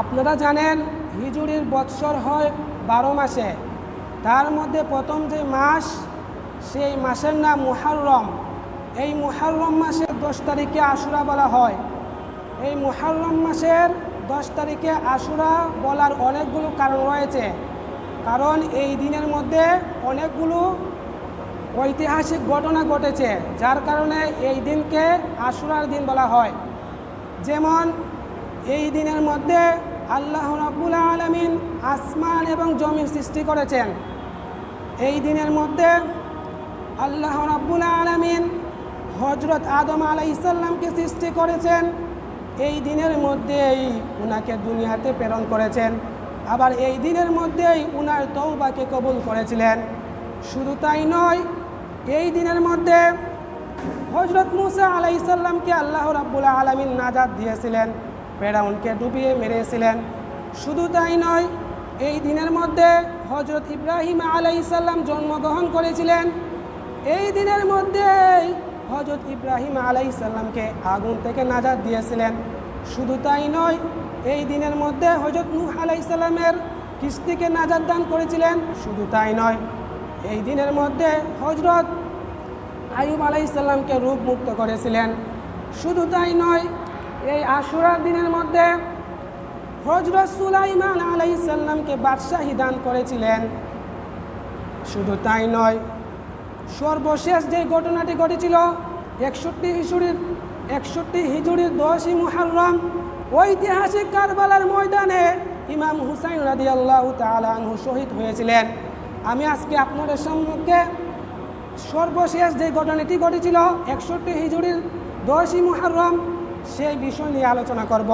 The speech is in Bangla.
আপনারা জানেন হিজুরির বৎসর হয় বারো মাসে। তার মধ্যে প্রথম যে মাস, সেই মাসের নাম মুহাররম। এই মুহাররম মাসের দশ তারিখে আশুরা বলা হয়। এই মুহাররম মাসের দশ তারিখে আশুরা বলার অনেকগুলো কারণ রয়েছে। কারণ এই দিনের মধ্যে অনেকগুলো ঐতিহাসিক ঘটনা ঘটেছে, যার কারণে এই দিনকে আশুরার দিন বলা হয়। যেমন এই দিনের মধ্যে আল্লাহ রাব্বুল আলমিন আসমান এবং জমিন সৃষ্টি করেছেন। এই দিনের মধ্যে আল্লাহ রাব্বুল আলমিন হজরত আদম আলাই ইসাল্লামকে সৃষ্টি করেছেন। এই দিনের মধ্যেই উনাকে দুনিয়াতে প্রেরণ করেছেন। আবার এই দিনের মধ্যেই উনার তৌবাকে কবুল করেছিলেন। শুধু তাই নয়, এই দিনের মধ্যে হজরত মুসা আলাইসাল্লামকে আল্লাহ রাব্বুল আলমিন নাজাদ দিয়েছিলেন। ফেরাউনকে ডুবিয়ে মেরেছিলেন শুধু তাই নয় এই দিনের মধ্যে হজরত ইব্রাহিম আলাইসাল্লাম জন্মগ্রহণ করেছিলেন এই দিনের মধ্যেই হজরত ইব্রাহিম আলাইসাল্লামকে আগুন থেকে নাজাদ দিয়েছিলেন শুধু তাই নয় এই দিনের মধ্যে হজরত নূহ আলাইসাল্লামের কিস্তিকে নাজাদ দান করেছিলেন। শুধু তাই নয়, এই দিনের মধ্যে হজরত আইব আলাইসাল্লামকে রূপ মুক্ত করেছিলেন। শুধু তাই নয় এই আশুরার দিনের মধ্যে হজরত সুলাইমান আলাইসাল্লামকে বাদশাহী দান করেছিলেন। শুধু তাই নয়, সর্বশেষ যে ঘটনাটি ঘটেছিল, একষট্টি হিজুরির একষট্টি হিজুরির দশই মুহাররম, ঐতিহাসিক কারবালার ময়দানে ইমাম হুসাইন রাদি আল্লাহ তালু শহীদ হয়েছিলেন। আমি আজকে আপনাদের সম্মুখে সর্বশেষ যে ঘটনাটি ঘটেছিল, একষট্টি হিজুরির দশই মুহাররম সেই বিষয় নিয়ে আলোচনা করব।